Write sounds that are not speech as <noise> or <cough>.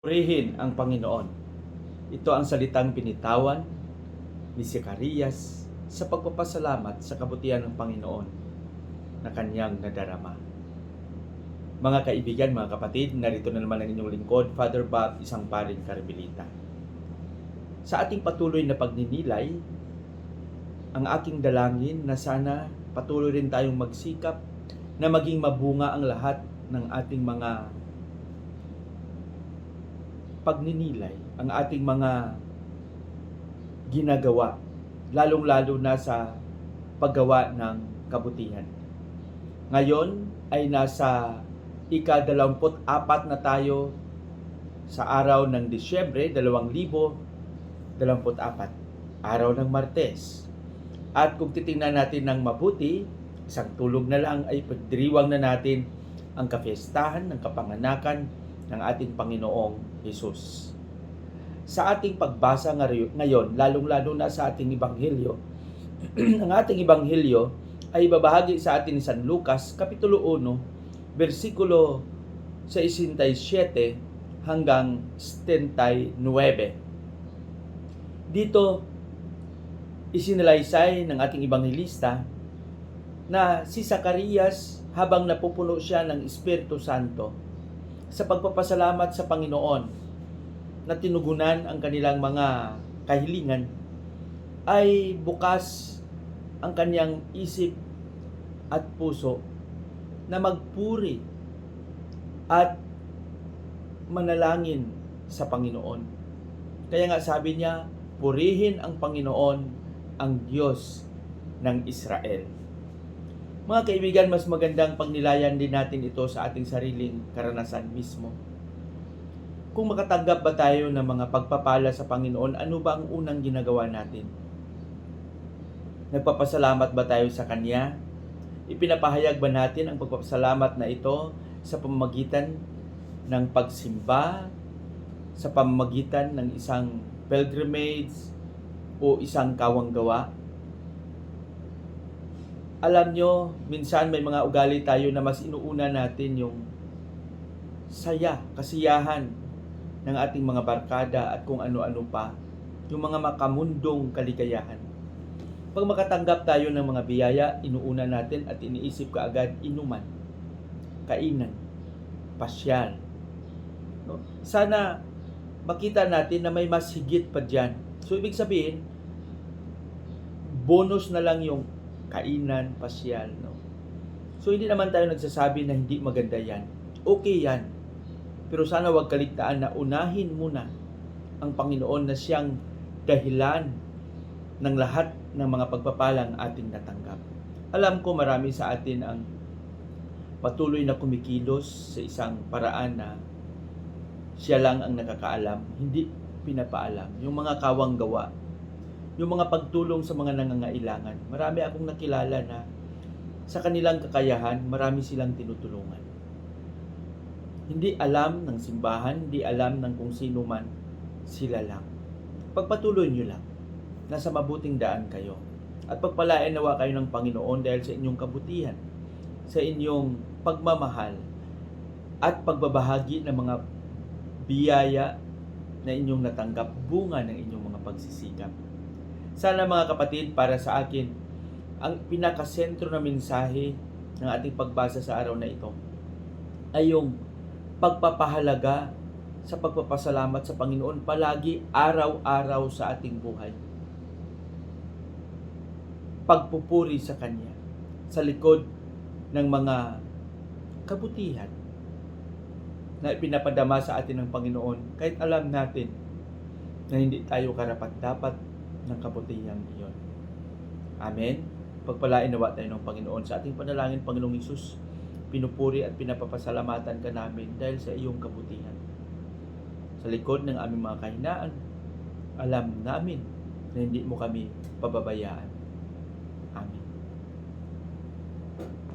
Purihin ang Panginoon. Ito ang salitang binitawan ni Zacarias sa pagpapasalamat sa kabutihan ng Panginoon na kanyang nadarama. Mga kaibigan, mga kapatid, narito na naman ang inyong lingkod, Father Bob, isang paring karmelita. Sa ating patuloy na pagninilay, ang aking dalangin na sana patuloy rin tayong magsikap na maging mabunga ang lahat ng ating mga pagninilay, ang ating mga ginagawa, lalong-lalo na sa paggawa ng kabutihan. Ngayon ay nasa ika-24 na tayo sa araw ng Disyembre 2024, araw ng Martes. At kung titingnan natin ng mabuti, isang tulog na lang ay pagdiriwang na natin ang kafiestahan ng kapanganakan ng ating Panginoong Hesus. Sa ating pagbasa ngayon, lalong-lalo na sa ating Ebanghelyo, <clears throat> ang ating Ebanghelyo ay babahagi sa atin ni San Lucas, Kapitulo 1, versikulo 67 hanggang 79. Dito, isinalaysay ng ating Ebanghelista na si Zacarias habang napupuno siya ng Espiritu Santo sa pagpapasalamat sa Panginoon na tinugunan ang kanilang mga kahilingan ay bukas ang kanyang isip at puso na magpuri at manalangin sa Panginoon. Kaya nga sabi niya, purihin ang Panginoon ang Diyos ng Israel. Mga kaibigan, mas magandang pagnilayan din natin ito sa ating sariling karanasan mismo. Kung makatanggap ba tayo ng mga pagpapala sa Panginoon, ano ba ang unang ginagawa natin? Nagpapasalamat ba tayo sa Kanya? Ipinapahayag ba natin ang pagpapasalamat na ito sa pamamagitan ng pagsimba, sa pamamagitan ng isang pilgrimage o isang kawanggawa? Alam nyo, minsan may mga ugali tayo na mas inuuna natin yung saya, kasiyahan ng ating mga barkada at kung ano-ano pa, yung mga makamundong kaligayahan. Pag makatanggap tayo ng mga biyaya, inuuna natin at iniisip kaagad inuman, kainan, pasyal. No? Sana makita natin na may mas higit pa dyan. So, ibig sabihin, bonus na lang yung kainan, pasyal. No? So, hindi naman tayo nagsasabi na hindi maganda yan. Okay yan. Pero sana wag kaligtaan na unahin muna ang Panginoon na siyang dahilan ng lahat ng mga pagpapalang ating natanggap. Alam ko marami sa atin ang patuloy na kumikilos sa isang paraan na siya lang ang nakakaalam, hindi pinapaalam. Yung mga kawang gawa, yung mga pagtulong sa mga nangangailangan. Marami akong nakilala na sa kanilang kakayahan, marami silang tinutulungan. Hindi alam ng simbahan, hindi alam ng kung sino man, sila lang. Pagpatuloy nyo lang. Nasa mabuting daan kayo. At pagpalain nawa kayo ng Panginoon dahil sa inyong kabutihan, sa inyong pagmamahal, at pagbabahagi ng mga biyaya na inyong natanggap bunga ng inyong mga pagsisikap. Sana mga kapatid, para sa akin, ang pinakasentro na mensahe ng ating pagbasa sa araw na ito ay yung pagpapahalaga sa pagpapasalamat sa Panginoon palagi araw-araw sa ating buhay. Pagpupuri sa Kanya sa likod ng mga kabutihan na ipinapadama sa atin ng Panginoon kahit alam natin na hindi tayo karapat-dapat ng kabutihang iyon. Amen. Pagpalain nawa tayo ng Panginoon sa ating panalangin, Panginoong Isus pinupuri at pinapapasalamatan ka namin dahil sa iyong kabutihan. Sa likod ng aming mga kahinaan, alam namin na hindi mo kami pababayaan.